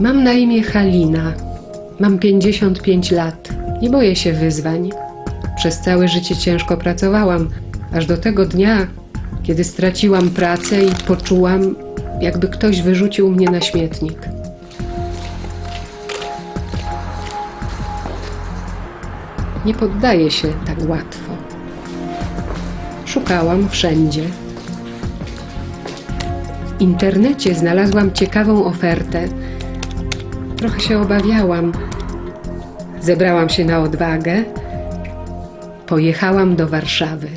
Mam na imię Halina. Mam 55 lat. Nie boję się wyzwań. Przez całe życie ciężko pracowałam, aż do tego dnia, kiedy straciłam pracę i poczułam, jakby ktoś wyrzucił mnie na śmietnik. Nie poddaję się tak łatwo. Szukałam wszędzie. W internecie znalazłam ciekawą ofertę. Trochę się obawiałam. Zebrałam się na odwagę. Pojechałam do Warszawy.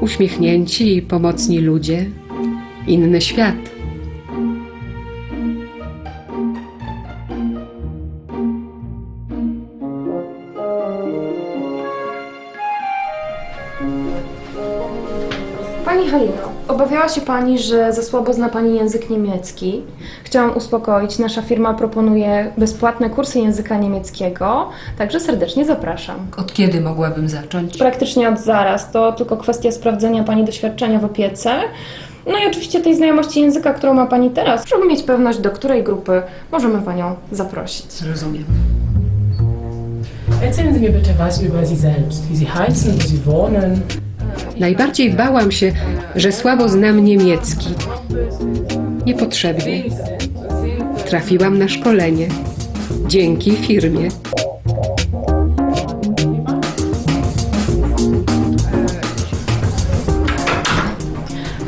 Uśmiechnięci i pomocni ludzie, inny świat. Pani Halino, obawiała się Pani, że za słabo zna Pani język niemiecki. Chciałam uspokoić. Nasza firma proponuje bezpłatne kursy języka niemieckiego, także serdecznie zapraszam. Od kiedy mogłabym zacząć? Praktycznie od zaraz. To tylko kwestia sprawdzenia Pani doświadczenia w opiece. No i oczywiście tej znajomości języka, którą ma Pani teraz, żeby mieć pewność, do której grupy możemy Panią zaprosić. Rozumiem. Erzählen Sie mir bitte was über Sie selbst, wie Sie heißen, wo Sie wohnen. Najbardziej bałam się, że słabo znam niemiecki. Niepotrzebnie. Trafiłam na szkolenie. Dzięki firmie.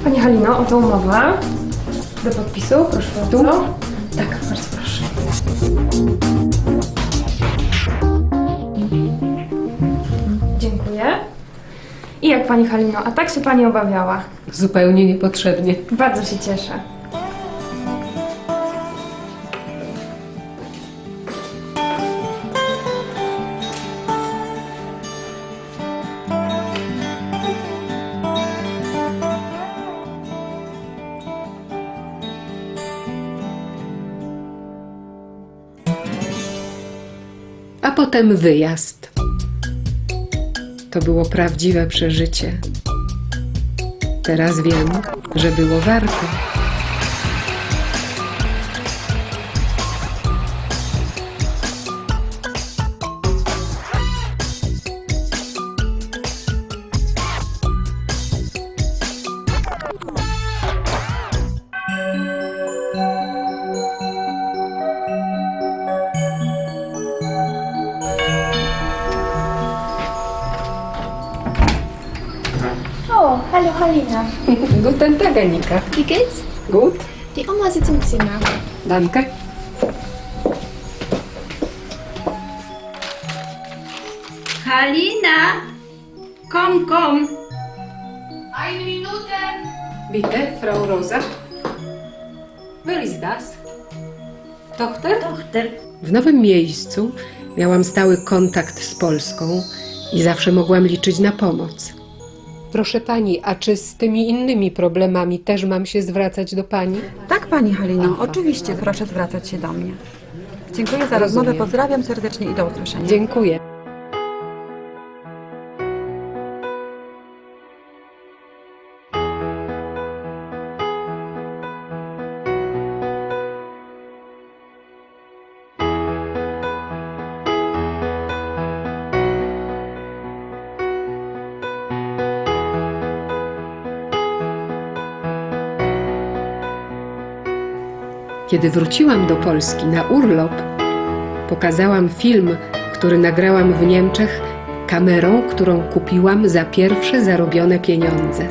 Pani Halino, oto umowa do podpisu, proszę Tu? bardzo. Tak, bardzo Pani Halino, a tak się Pani obawiała? Zupełnie niepotrzebnie. Bardzo się cieszę. A potem wyjazd. To było prawdziwe przeżycie. Teraz wiem, że było warto. Hallo Halina. Guten Tag, Annika. Wie geht's? Gut, Die Oma sitzt im Zimmer. danke. Halina, komm, komm. Bitte, Frau Rosa. Wer ist das? Tochter? Tochter, W nowym miejscu miałam stały kontakt z Polską i zawsze mogłam liczyć na pomoc. Proszę pani, a czy z tymi innymi problemami też mam się zwracać do pani? Tak, pani Halino, oczywiście proszę zwracać się do mnie. Dziękuję za rozmowę, Rozumiem. pozdrawiam serdecznie i do usłyszenia. Dziękuję. Kiedy wróciłam do Polski na urlop, pokazałam film, który nagrałam w Niemczech kamerą, którą kupiłam za pierwsze zarobione pieniądze.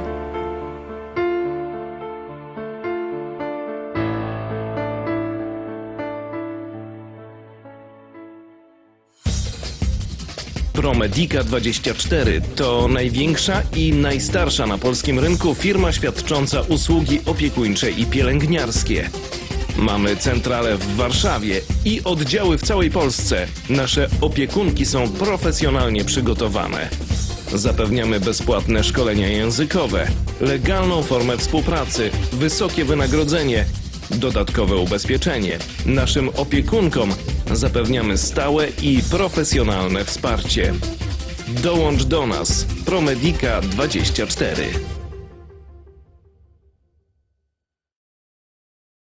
Promedica 24 to największa i najstarsza na polskim rynku firma świadcząca usługi opiekuńcze i pielęgniarskie. Mamy centralę w Warszawie i oddziały w całej Polsce. Nasze opiekunki są profesjonalnie przygotowane. Zapewniamy bezpłatne szkolenia językowe, legalną formę współpracy, wysokie wynagrodzenie, dodatkowe ubezpieczenie. Naszym opiekunkom zapewniamy stałe i profesjonalne wsparcie. Dołącz do nas. Promedika 24.